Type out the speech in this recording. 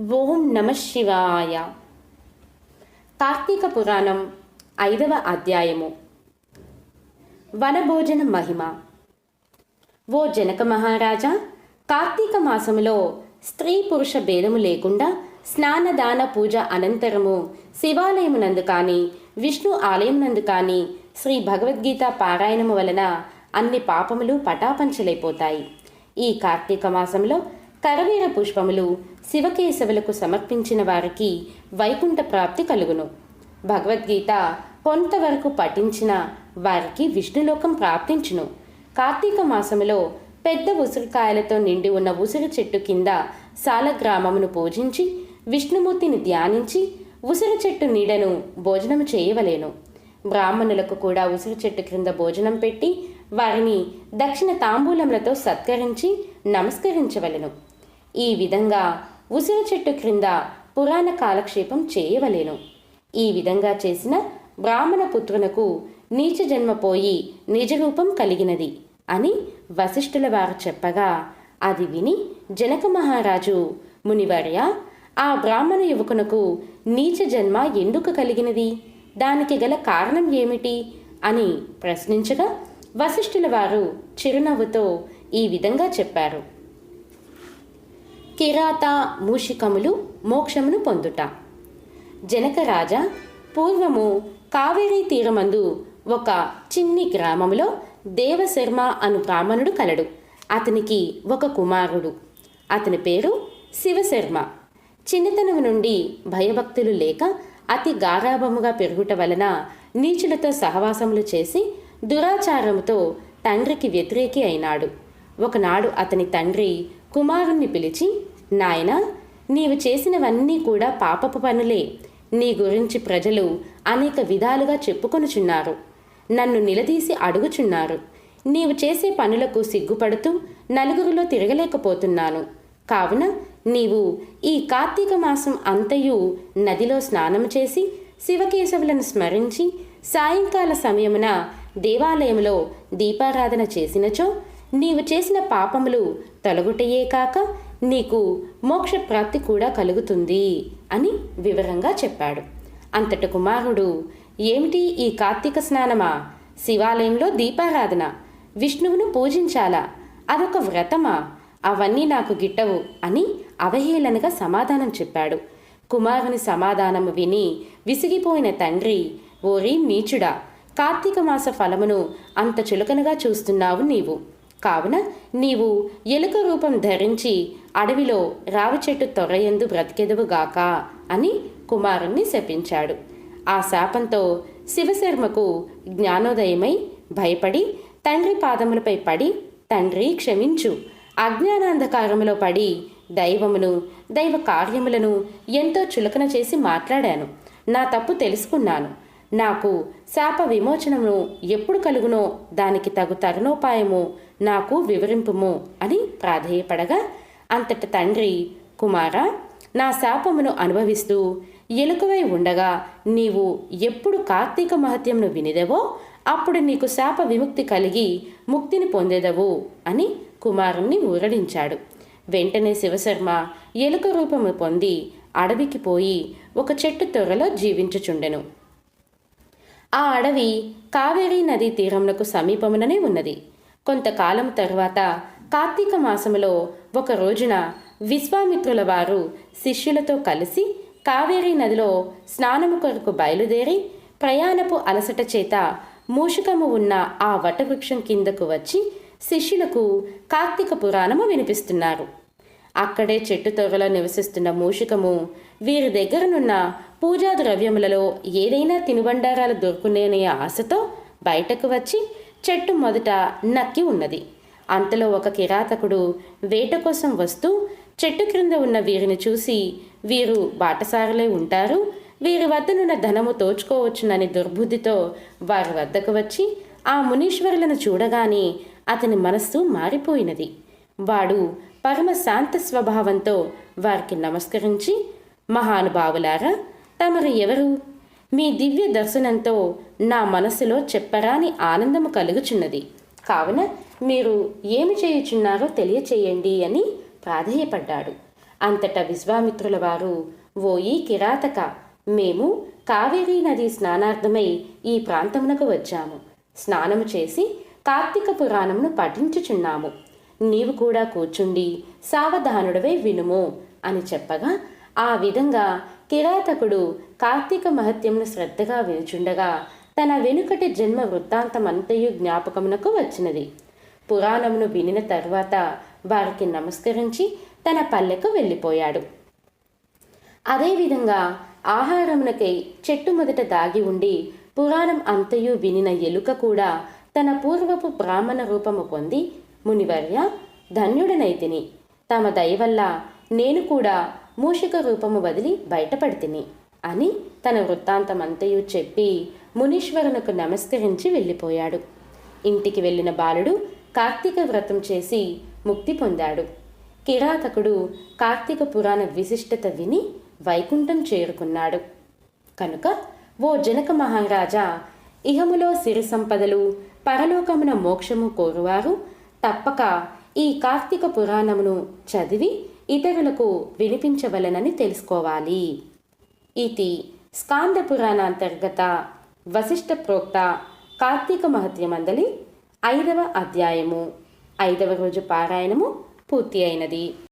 ఓం నమ శివాయ. కార్తీక పురాణం ఐదవ అధ్యాయము. వనభోజన మహిమ. ఓ జనక మహారాజా కార్తీక మాసములో స్త్రీ పురుష భేదము లేకుండా స్నానదాన పూజ అనంతరము శివాలయమునందు కానీ విష్ణు ఆలయమునందు కానీ శ్రీ భగవద్గీత పారాయణము వలన అన్ని పాపములు పటాపంచలైపోతాయి. ఈ కార్తీక మాసంలో కరవీర పుష్పములు శివకేశవులకు సమర్పించిన వారికి వైకుంఠ ప్రాప్తి కలుగును. భగవద్గీత కొంతవరకు పఠించిన వారికి విష్ణులోకం ప్రాప్తించును. కార్తీక మాసములో పెద్ద ఉసిరికాయలతో నిండి ఉన్న ఉసిరి చెట్టు కింద సాలగ్రామమును పూజించి విష్ణుమూర్తిని ధ్యానించి ఉసిరి చెట్టు నీడను భోజనము చేయవలేను. బ్రాహ్మణులకు కూడా ఉసిరి చెట్టు క్రింద భోజనం పెట్టి వారిని దక్షిణ తాంబూలములతో సత్కరించి నమస్కరించవలెను. ఈ విధంగా ఉసిరి చెట్టు క్రింద పురాణ కాలక్షేపం చేయవలెను. ఈ విధంగా చేసిన బ్రాహ్మణ పుత్రునకు నీచ జన్మ పోయి నిజరూపం కలిగినది అని వశిష్ఠుల వారు చెప్పగా అది విని జనక మహారాజు మునివర్య ఆ బ్రాహ్మణ యువకునకు నీచ జన్మ ఎందుకు కలిగినది? దానికి గల కారణం ఏమిటి? అని ప్రశ్నించగా వశిష్ఠుల వారు చిరునవ్వుతో ఈ విధంగా చెప్పారు. కిరాత మూషికములు మోక్షమును పొందుట. జనకరాజా పూర్వము కావేరీ తీరమందు ఒక చిన్ని గ్రామములో దేవశర్మ అను బ్రాహ్మణుడు కలడు. అతనికి ఒక కుమారుడు. అతని పేరు శివశర్మ. చిన్నతనం నుండి భయభక్తులు లేక అతి గారాభముగా పెరుగుట వలన నీచులతో సహవాసములు చేసి దురాచారముతో తండ్రికి వ్యతిరేకి అయినాడు. ఒకనాడు అతని తండ్రి కుమారుణ్ణి పిలిచి నాయనా నీవు చేసినవన్నీ కూడా పాపపు పనులే. నీ గురించి ప్రజలు అనేక విధాలుగా చెప్పుకొనుచున్నారు. నన్ను నిలదీసి అడుగుచున్నారు. నీవు చేసే పనులకు సిగ్గుపడుతూ నలుగురిలో తిరగలేకపోతున్నాను. కావున నీవు ఈ కార్తీక మాసం అంతయు నదిలో స్నానం చేసి శివకేశవులను స్మరించి సాయంకాల సమయమున దేవాలయంలో దీపారాధన చేసినచో నీవు చేసిన పాపములు తొలగుటయే కాక నీకు మోక్ష ప్రాప్తి కూడా కలుగుతుంది అని వివరంగా చెప్పాడు. అంతట కుమారుడు ఏమిటి ఈ కార్తీక స్నానమా? శివాలయంలో దీపారాధన. విష్ణువును పూజించాలా? అదొక వ్రతమా? అవన్నీ నాకు గిట్టవు అని అవహేళనగా సమాధానం చెప్పాడు. కుమారుని సమాధానము విని విసిగిపోయిన తండ్రి ఓరి నీచుడా! కార్తీక మాస ఫలమును అంత చులకనగా చూస్తున్నావు నీవు. కావున నీవు ఎలుక రూపం ధరించి అడవిలో రావి చెట్టు తొరయందు బ్రతికెదవుగాక అని కుమారుణ్ణి శపించాడు. ఆ శాపంతో శివశర్మకు జ్ఞానోదయమై భయపడి తండ్రి పాదములపై పడి తండ్రి క్షమించు. అజ్ఞానాంధకారములో పడి దైవమును దైవ కార్యములను ఎంతో చులకన చేసి మాట్లాడాను. నా తప్పు తెలుసుకున్నాను. నాకు శాప విమోచనము ఎప్పుడు కలుగునో దానికి తగు తరుణోపాయము నాకు వివరింపుము అని ప్రాధేయపడగా అంతట తండ్రి కుమార నా శాపమును అనుభవిస్తూ ఎలుకవై ఉండగా నీవు ఎప్పుడు కార్తీక మహత్యంను వినిదవో అప్పుడు నీకు శాప విముక్తి కలిగి ముక్తిని పొందేదవు అని కుమారుణ్ణి ఊరడించాడు. వెంటనే శివశర్మ ఎలుక రూపము పొంది అడవికి పోయి ఒక చెట్టు తొర్రలో జీవించుచుండెను. ఆ అడవి కావేరీ నదీ తీరమునకు సమీపముననే ఉన్నది. కొంతకాలం తర్వాత కార్తీక మాసములో ఒక రోజున విశ్వామిత్రుల వారు శిష్యులతో కలిసి కావేరీ నదిలో స్నానము కొరకు బయలుదేరి ప్రయాణపు అలసట చేత మూషికము ఉన్న ఆ వటవృక్షం కిందకు వచ్చి శిష్యులకు కార్తీక పురాణము వినిపిస్తున్నారు. అక్కడే చెట్టు తొరలో నివసిస్తున్న మూషికము వీరి దగ్గరనున్న పూజా ద్రవ్యములలో ఏదైనా తినుబండారాలు దొరుకునేనే ఆశతో బయటకు వచ్చి చెట్టు మొదట నక్కి ఉన్నది. అంతలో ఒక కిరాతకుడు వేట కోసం వస్తూ చెట్టు క్రింద ఉన్న వీరిని చూసి వీరు బాటసారులే ఉంటారు. వీరి వద్దనున్న ధనము తోచుకోవచ్చునని దుర్బుద్ధితో వారి వద్దకు వచ్చి ఆ మునీశ్వరులను చూడగానే అతని మనస్సు మారిపోయినది. వాడు పరమ శాంత స్వభావంతో వారికి నమస్కరించి మహానుభావులారా తమరు ఎవరు? మీ దివ్య దర్శనంతో నా మనసులో చెప్పరాని ఆనందము కలుగుచున్నది. కావున మీరు ఏమి చేయుచున్నారో తెలియచేయండి అని ప్రాధేయపడ్డాడు. అంతటా విశ్వామిత్రుల వారు ఓయి కిరాతక మేము కావేరీ నది స్నానార్థమై ఈ ప్రాంతమునకు వచ్చాము. స్నానము చేసి కార్తీక పురాణమును పఠించుచున్నాము. నీవు కూడా కూర్చుండి సావధానుడవై వినుము అని చెప్పగా ఆ విధంగా కిరాతకుడు కార్తీక మహత్యమును శ్రద్ధగా వినుచుండగా తన వెనుకటి జన్మ వృత్తాంతమంతయు జ్ఞాపకమునకు వచ్చినది. పురాణమును వినిన తర్వాత వారికి నమస్కరించి తన పల్లెకు వెళ్ళిపోయాడు. అదేవిధంగా ఆహారమునకై చెట్టు మొదట దాగి ఉండి పురాణం అంతయు వినిన ఎలుక కూడా తన పూర్వపు బ్రాహ్మణ రూపము పొంది మునివర్య ధన్యుడనైతిని. తమ దయవల్ల నేను కూడా మూషిక రూపము వదిలి బయటపడితిని అని తన వృత్తాంతమంతయు చెప్పి మునీశ్వరునకు నమస్కరించి వెళ్ళిపోయాడు. ఇంటికి వెళ్ళిన బాలుడు కార్తీక వ్రతం చేసి ముక్తి పొందాడు. కిరాతకుడు కార్తీక పురాణ విశిష్టత విని వైకుంఠం చేరుకున్నాడు. కనుక ఓ జనక మహారాజా ఇహములో సిరి సంపదలు పరలోకమున మోక్షము కోరువారు తప్పక ఈ కార్తీక పురాణమును చదివి ఇతరులకు వినిపించవలనని తెలుసుకోవాలి. ఇది స్కాంద పురాణాంతర్గత వశిష్ఠ ప్రోక్త కార్తీక మహత్యమందలి ఐదవ అధ్యాయము ఐదవ రోజు పారాయణము పూర్తి అయినది.